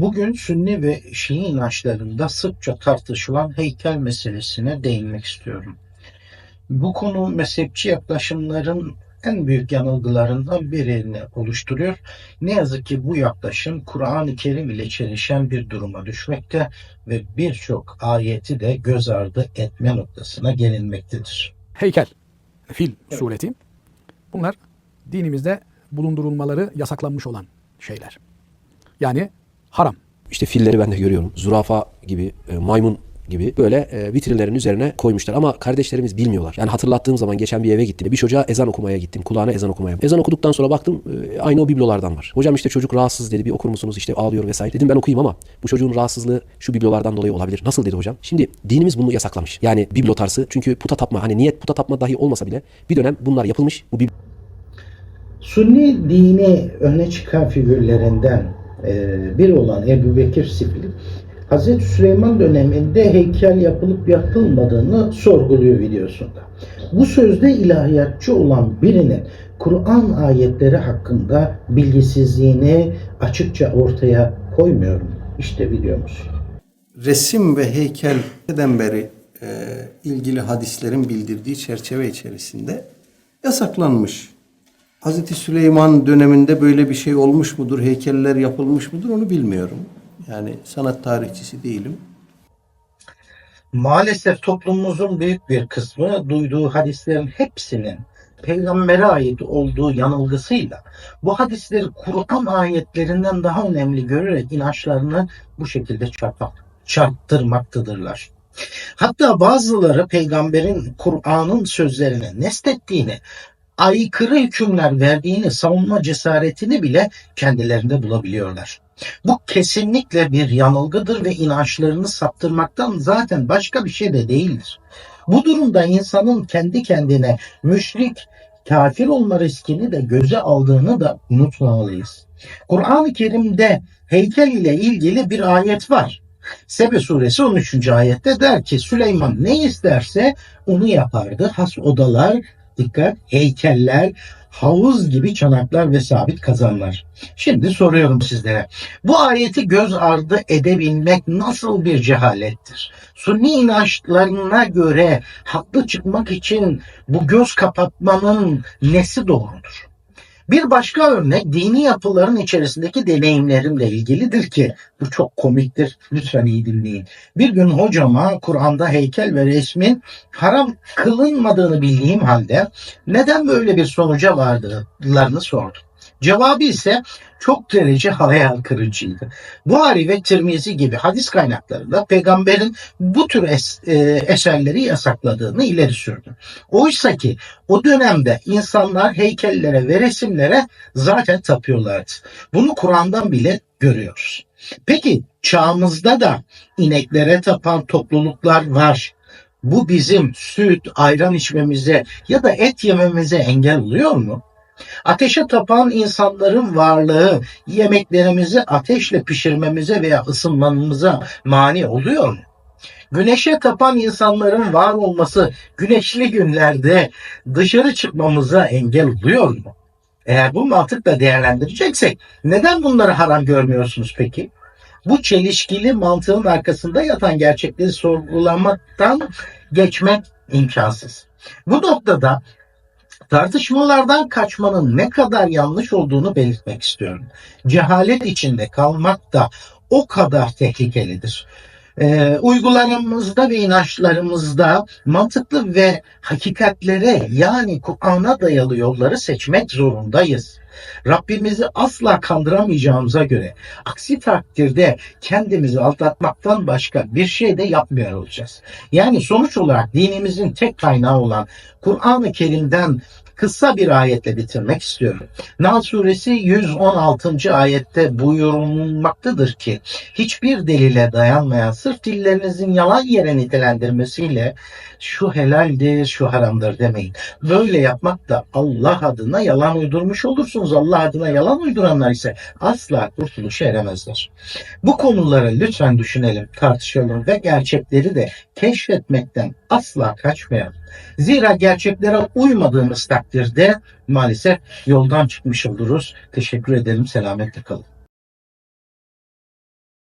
Bugün Sünni ve Şii inançlarında sıkça tartışılan heykel meselesine değinmek istiyorum. Bu konu mezhepçi yaklaşımların en büyük yanılgılarından birini oluşturuyor. Ne yazık ki bu yaklaşım Kur'an-ı Kerim ile çelişen bir duruma düşmekte ve birçok ayeti de göz ardı etme noktasına gelinmektedir. heykel, fil sureti. Bunlar dinimizde bulundurulmaları yasaklanmış olan şeyler. Yani haram. İşte filleri ben de görüyorum. Zürafa gibi, e, maymun gibi böyle e, vitrinlerin üzerine koymuşlar. Ama kardeşlerimiz bilmiyorlar. Yani hatırlattığım zaman geçen bir eve gittim. Bir çocuğa ezan okumaya gittim. Kulağına ezan okumaya. Ezan okuduktan sonra baktım e, aynı o biblolardan var. Hocam işte çocuk rahatsız dedi. Bir okur musunuz? İşte ağlıyor vesaire. Dedim ben okuyayım ama bu çocuğun rahatsızlığı şu biblolardan dolayı olabilir. Nasıl dedi hocam? Şimdi dinimiz bunu yasaklamış. Yani biblo tarzı. Çünkü puta tapma hani niyet puta tapma dahi olmasa bile bir dönem bunlar yapılmış. Bu biblo Sünni dini öne çıkan figürlerinden e, biri olan Ebu Bekir Sifil, Hz. Süleyman döneminde heykel yapılıp yapılmadığını sorguluyor videosunda. Bu sözde ilahiyatçı olan birinin Kur'an ayetleri hakkında bilgisizliğini açıkça ortaya koymuyorum. İşte videomuz. resim ve heykelden beri e, ilgili hadislerin bildirdiği çerçeve içerisinde yasaklanmış. Hazreti Süleyman döneminde böyle bir şey olmuş mudur, heykeller yapılmış mıdır onu bilmiyorum. Yani sanat tarihçisi değilim. Maalesef toplumumuzun büyük bir kısmı duyduğu hadislerin hepsinin peygambere ait olduğu yanılgısıyla bu hadisleri Kur'an ayetlerinden daha önemli görerek inançlarını bu şekilde çarpmak, çarptırmaktadırlar. Hatta bazıları peygamberin Kur'an'ın sözlerini neslettiğini, aykırı hükümler verdiğini savunma cesaretini bile kendilerinde bulabiliyorlar. Bu kesinlikle bir yanılgıdır ve inançlarını saptırmaktan zaten başka bir şey de değildir. Bu durumda insanın kendi kendine müşrik, kafir olma riskini de göze aldığını da unutmamalıyız. Kur'an-ı Kerim'de heykel ile ilgili bir ayet var. Sebe suresi 13. ayette der ki Süleyman ne isterse onu yapardı. Has odalar, dikkat, heykeller, havuz gibi çanaklar ve sabit kazanlar. Şimdi soruyorum sizlere. Bu ayeti göz ardı edebilmek nasıl bir cehalettir? Sunni inançlarına göre haklı çıkmak için bu göz kapatmanın nesi doğrudur? Bir başka örnek dini yapıların içerisindeki deneyimlerimle ilgilidir ki bu çok komiktir. Lütfen iyi dinleyin. Bir gün hocama Kur'an'da heykel ve resmin haram kılınmadığını bildiğim halde neden böyle bir sonuca vardıklarını sordum. Cevabı ise çok derece hayal kırıcıydı. Buhari ve Tirmizi gibi hadis kaynaklarında peygamberin bu tür es- e, eserleri yasakladığını ileri sürdü. Oysa ki o dönemde insanlar heykellere ve resimlere zaten tapıyorlardı. Bunu Kur'an'dan bile görüyoruz. Peki çağımızda da ineklere tapan topluluklar var. Bu bizim süt, ayran içmemize ya da et yememize engel oluyor mu? Ateşe tapan insanların varlığı yemeklerimizi ateşle pişirmemize veya ısınmamıza mani oluyor mu? Güneşe tapan insanların var olması güneşli günlerde dışarı çıkmamıza engel oluyor mu? Eğer bu mantıkla değerlendireceksek neden bunları haram görmüyorsunuz peki? Bu çelişkili mantığın arkasında yatan gerçekleri sorgulamaktan geçmek imkansız. Bu noktada tartışmalardan kaçmanın ne kadar yanlış olduğunu belirtmek istiyorum. Cehalet içinde kalmak da o kadar tehlikelidir. Ee, uygularımızda ve inançlarımızda mantıklı ve hakikatlere yani Kur'an'a dayalı yolları seçmek zorundayız. Rabbimizi asla kandıramayacağımıza göre aksi takdirde kendimizi aldatmaktan başka bir şey de yapmıyor olacağız. Yani sonuç olarak dinimizin tek kaynağı olan Kur'an-ı Kerim'den kısa bir ayetle bitirmek istiyorum. Nahl suresi 116. ayette buyurulmaktadır ki hiçbir delile dayanmayan sırf dillerinizin yalan yere nitelendirmesiyle şu helaldir, şu haramdır demeyin. Böyle yapmak da Allah adına yalan uydurmuş olursunuz. Allah adına yalan uyduranlar ise asla kurtuluşa eremezler. Bu konuları lütfen düşünelim, tartışalım ve gerçekleri de keşfetmekten asla kaçmayalım. Zira gerçeklere uymadığımız takdirde maalesef yoldan çıkmış oluruz. Teşekkür ederim. Selametle kalın.